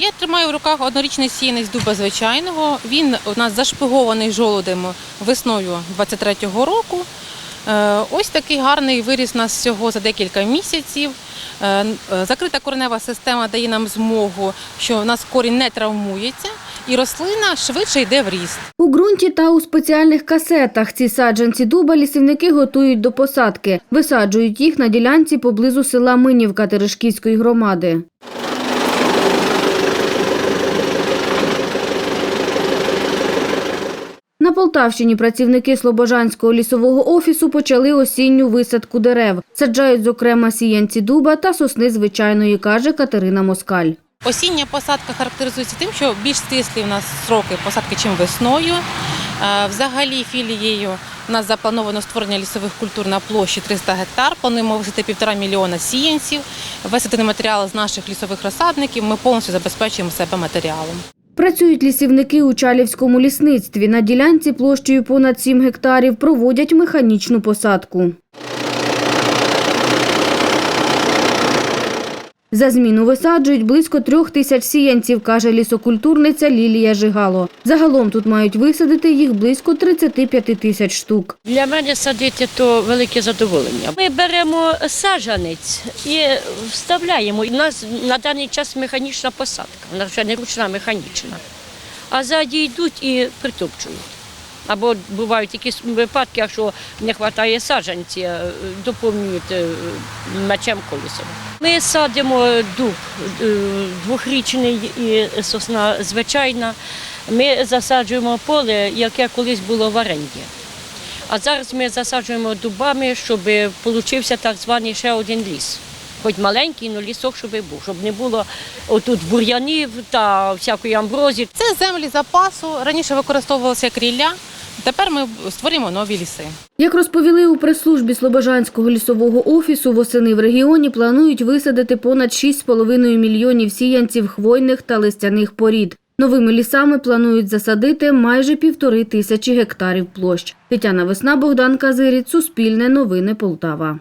Я тримаю в руках однорічний сіянець дуба звичайного. Він у нас зашпигований жолудем весною 23-го року. Е, Ось такий гарний виріс у нас всього за декілька місяців. Е, е, Закрита коренева система дає нам змогу, що у нас корінь не травмується і рослина швидше йде в ріст. У ґрунті та у спеціальних касетах ці саджанці дуба лісівники готують до посадки. Висаджують їх на ділянці поблизу села Минівка Терешківської громади. На Полтавщині працівники Слобожанського лісового офісу почали осінню висадку дерев. Саджають, зокрема, сіянці дуба та сосни звичайної, каже Катерина Москаль. Осіння посадка характеризується тим, що більш стислі у нас сроки посадки, чим весною. Взагалі філією у нас заплановано створення лісових культур на площі 300 гектар. Плануємо висадити півтора мільйона сіянців, висадити матеріал з наших лісових розсадників. Ми повністю забезпечуємо себе матеріалом. Працюють лісівники у Чалівському лісництві. На ділянці площею понад 7 гектарів проводять механічну посадку. За зміну висаджують близько трьох тисяч сіянців, каже лісокультурниця Лілія Жигало. Загалом тут мають висадити їх близько 35 тисяч штук. Для мене садити то велике задоволення. Ми беремо саджанець і вставляємо. У нас на даний час механічна посадка, вона вже не ручна, механічна. А ззаді йдуть і притопчують. Або бувають якісь випадки, якщо не вистачає саджанці, е, доповнюють е, мечем колесом. Ми садимо дуб е, двохрічний і сосна звичайна. Ми засаджуємо поле, яке колись було в оренді. А зараз ми засаджуємо дубами, щоб получився так званий ще один ліс. Хоч маленький, але лісок, щоб був, щоб не було отут бур'янів та всякої амброзії. Це землі запасу. Раніше використовувалося як рілля. Тепер ми створюємо нові ліси. Як розповіли у прес-службі Слобожанського лісового офісу, восени в регіоні планують висадити понад 6,5 мільйонів сіянців хвойних та листяних порід. Новими лісами планують засадити майже півтори тисячі гектарів площ. Тетяна Весна, Богдан Казирі, Суспільне новини Полтава.